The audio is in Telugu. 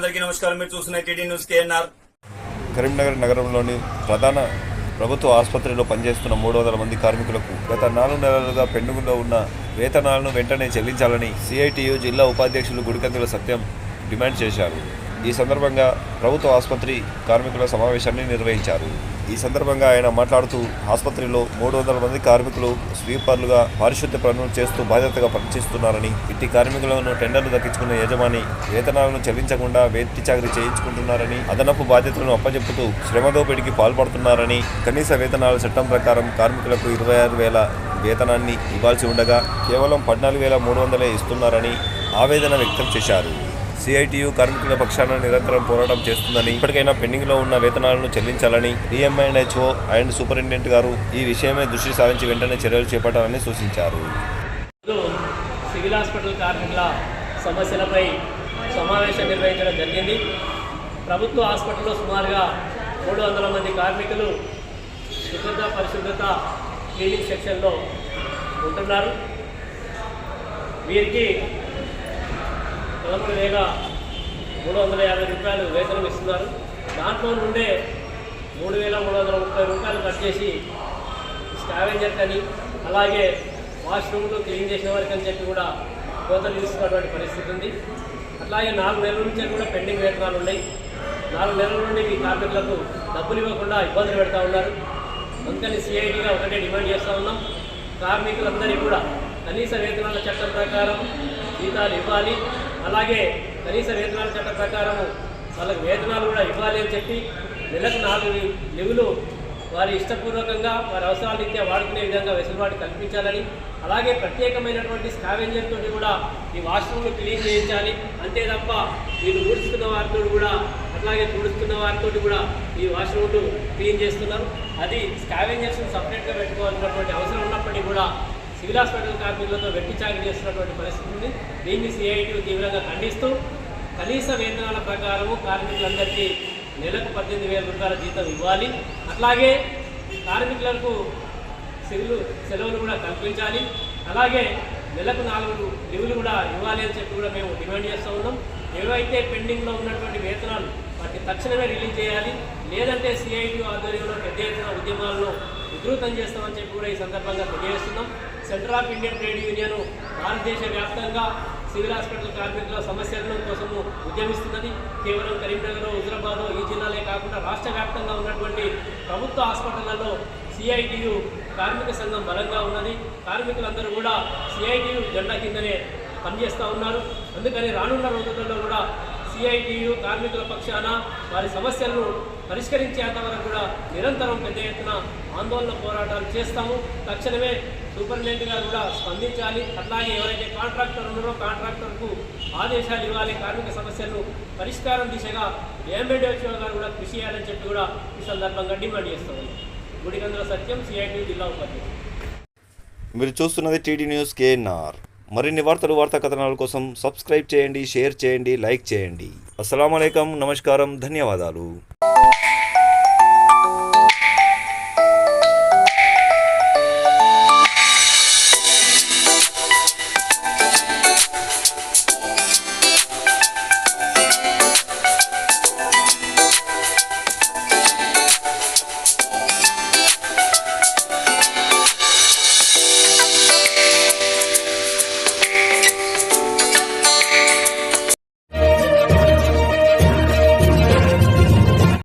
నమస్కారం. మీరు చూస్తున్న టీడీ న్యూస్ కేఎన్ఆర్. కరీంనగర్ నగరంలోని ప్రధాన ప్రభుత్వ ఆసుపత్రిలో పనిచేస్తున్న మూడు వందల మంది కార్మికులకు గత నాలుగు నెలలుగా పెండుగులో ఉన్న వేతనాలను వెంటనే చెల్లించాలని సిఐటియు జిల్లా ఉపాధ్యక్షులు గుడికందుల సత్యం డిమాండ్ చేశారు. ఈ సందర్భంగా ప్రభుత్వ ఆసుపత్రి కార్మికుల సమావేశాన్ని నిర్వహించారు. ఈ సందర్భంగా ఆయన మాట్లాడుతూ ఆసుపత్రిలో మూడు వందల మంది కార్మికులు స్వీపర్లుగా పారిశుద్ధ్య పనులు చేస్తూ బాధ్యతగా పనిచేస్తున్నారని ఇట్టి కార్మికులను టెండర్లు దక్కించుకున్న యజమాని వేతనాలను చెల్లించకుండా వేతి చాకరీ చేయించుకుంటున్నారని అదనపు బాధ్యతలను అప్పజెప్పుతూ శ్రమదోపిడికి పాల్పడుతున్నారని కనీస వేతనాల చట్టం ప్రకారం కార్మికులకు ఇరవై ఆరు వేల వేతనాన్ని ఇవ్వాల్సి ఉండగా కేవలం పద్నాలుగు వేల మూడు వందలే ఇస్తున్నారని ఆవేదన వ్యక్తం చేశారు. సిఐటియు కార్మికుల పక్షాన నిరంతరం పోరాటం చేస్తుందని ఇప్పటికైనా పెండింగ్లో ఉన్న వేతనాలను చెల్లించాలని డిఎంఐఎన్హెచ్ఓ అండ్ సూపరింటెండెంట్ గారు ఈ విషయమై దృష్టి సారించి వెంటనే చర్యలు చేపట్టాలని సూచించారు. సివిల్ హాస్పిటల్ కార్మికుల సమస్యలపై సమావేశం నిర్వహించడం జరిగింది. ప్రభుత్వ హాస్పిటల్లో సుమారుగా మూడు వందల మంది కార్మికులు శుభ్రత పరిశుభ్రత క్లీనింగ్ సెక్షన్లో ఉంటున్నారు. వీరికి పదమూడు వేల మూడు వందల యాభై రూపాయలు వేతనం ఇస్తున్నారు. దాంట్లో నుండే మూడు వేల మూడు వందల ముప్పై రూపాయలు కట్ చేసి స్కావెంజర్ అని అలాగే వాష్రూమ్లు క్లీన్ చేసిన వారికి అని చెప్పి కూడా కోతలు తీసుకున్నటువంటి పరిస్థితి ఉంది. అట్లాగే నాలుగు నెలల నుంచి కూడా పెండింగ్ వేతనాలు ఉన్నాయి. నాలుగు నెలల నుండి మీ కార్మికులకు డబ్బులు ఇవ్వకుండా ఇబ్బందులు పెడతా ఉన్నారు. అందుకని సిఐటిగా ఒకటే డిమాండ్ చేస్తూ ఉన్నాం. కార్మికులందరికీ కూడా కనీస వేతనాల చట్టం ప్రకారం జీతాలు ఇవ్వాలి. అలాగే కనీస వేతనాల చట్టం ప్రకారము వాళ్ళకి వేతనాలు కూడా ఇవ్వాలి అని చెప్పి నెలకు నాలుగు లివులు వారి ఇష్టపూర్వకంగా వారి అవసరాల రీత్యా వాడుకునే విధంగా వెసులుబాటు కల్పించాలని అలాగే ప్రత్యేకమైనటువంటి స్కావెంజర్ తోటి కూడా ఈ వాష్రూమ్ను క్లీన్ చేయించాలి. అంతే తప్ప వీళ్ళు ఊడుస్తున్న వారితో కూడా అట్లాగే తుడుస్తున్న వారితో కూడా ఈ వాష్రూమ్లు క్లీన్ చేస్తున్నారు. అది స్కావెంజర్స్ సపరేట్గా పెట్టుకోవాల్సినటువంటి అవసరం ఉన్నప్పటికీ కూడా సివిల్ హాస్పిటల్ కార్మికులతో వెట్టి చాకరీ చేస్తున్నటువంటి పరిస్థితి ఉంది దీన్ని సిఐటి తీవ్రంగా ఖండిస్తూ కనీస వేతనాల ప్రకారము కార్మికులందరికీ నెలకు పద్దెనిమిది వేల రూపాయల జీతం ఇవ్వాలి. అట్లాగే కార్మికులకు సెలవులు సెలవులు కూడా కల్పించాలి. అలాగే నెలకు నాలుగు లీవులు కూడా ఇవ్వాలి అని చెప్పి కూడా మేము డిమాండ్ చేస్తూ ఉన్నాం. ఏవైతే పెండింగ్లో ఉన్నటువంటి వేతనాలు వాటిని తక్షణమే రిలీజ్ చేయాలి. లేదంటే సిఐటి ఆధ్వర్యంలో పెద్ద ఎత్తున ఉద్యమాలను ఉధృతం చేస్తామని చెప్పి కూడా ఈ సందర్భంగా తెలియజేస్తున్నాం. Central of Indian trade union భారతదేశ వ్యాప్తంగా సివిల్ హాస్పిటల్ కార్మికుల సమస్యల కోసము ఉద్యమిస్తున్నది. కేవలం కరీంనగర్ హుజరాబాద్ ఈ జిల్లాలే కాకుండా రాష్ట్ర వ్యాప్తంగా ఉన్నటువంటి ప్రభుత్వ హాస్పిటళ్ళలో సిఐటియు కార్మిక సంఘం బలంగా ఉన్నది. కార్మికులందరూ కూడా సిఐటియు జెండా కిందనే పనిచేస్తూ ఉన్నారు. అందుకని రానున్న రోజులలో కూడా సిఐటియు కార్మికుల పక్షాన వారి సమస్యలను పరిష్కరించేంత వరకు కూడా నిరంతరం పెద్ద ఎత్తున ఆందోళన పోరాటాలు చేస్తాము. తక్షణమే సూపరింటెండెంట్ గారు కూడా స్పందించాలి. అట్లాగే ఎవరైతే కాంట్రాక్టర్ ఉన్నారో కాంట్రాక్టర్కు ఆదేశాలు ఇవ్వాలి. కార్మిక సమస్యలను పరిష్కారం దిశగా ఏఎంబిడిఓ గారు కూడా కృషి చేయాలని చెప్పి కూడా ఈ సందర్భంగా డిమాండ్ చేస్తాము గుడిగందుల సత్యం సిఐటి జిల్లా ఉపాధ్యక్షుడు. మీరు చూస్తున్నది టీడీ న్యూస్ కేఎన్ఆర్. మరిన్ని వార్తలు వార్తా కథనాల కోసం సబ్స్క్రైబ్ చేయండి షేర్ చేయండి లైక్ చేయండి. అస్సలం నమస్కారం ధన్యవాదాలు.